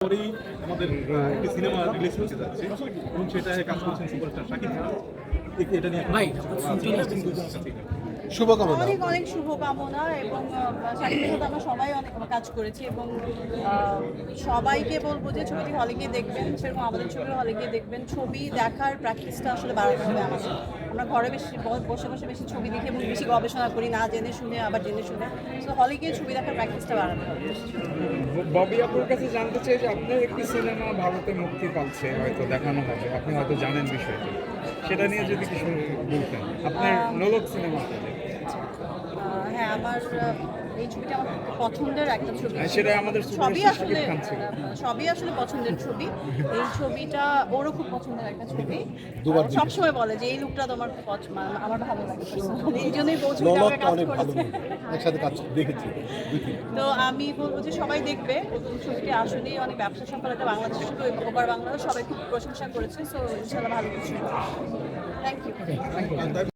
পরেই আমাদের একটি সিনেমা রিলিজ হতে যাচ্ছে এবং সেটায় কাজ করছেন সুপারস্টার শাকিব খান। এটা নিয়ে শুভকামনা। অনেক অনেক শুভকামনা এবং সাথে সাথে আমরা সবাই অনেক কাজ করেছি এবং সবাইকে বলব যে ছবিটি হলে গিয়ে দেখবেন সেরকম আমাদের ছবি হলে গিয়ে দেখবেন। ছবি দেখার প্র্যাকটিসটা আসলে বাড়াতে হবে আমাদের। আমরা ঘরে বেশি ব- বসে বসে বেশি ছবি দেখি এবং বেশি গবেষণা করি না জেনে শুনে আবার জেনে শুনে। তো হলে গিয়ে ছবি দেখার প্র্যাকটিসটা বাড়াতে হবে। ববি আপুর কাছে জানতে চাই যে আপনার একটি সিনেমা ভারতে মুক্তি পাচ্ছে হয়তো দেখানো হবে। আপনি হয়তো জানেন বিষয়টি। সেটা নিয়ে যদি কিছু বলতেন। আপনার নোলক সিনেমা আহ, হ্যাঁ আমার এই ছবিটা আমার খুব পছন্দের একটা ছবি। হ্যাঁ, সেটাই আমাদের সবই আসলে সবই আসলে পছন্দের ছবি। এই ছবিটা ওরও খুব পছন্দের একটা ছবি। সবসময় বলে যে এই লুকটা তোমার আমার ভালো লাগে এই জন্যই একসাথে কাজ দেখেছি। তো আমি বলব যে সবাই দেখবে। ছবিটি আসলেই অনেক ব্যবসা সফলতা বাংলাদেশ শুধু ওপার বাংলাদেশ সবাই খুব প্রশংসা করেছে। সো ইনশাল্লাহ ভালো কিছু থ্যাংক ইউ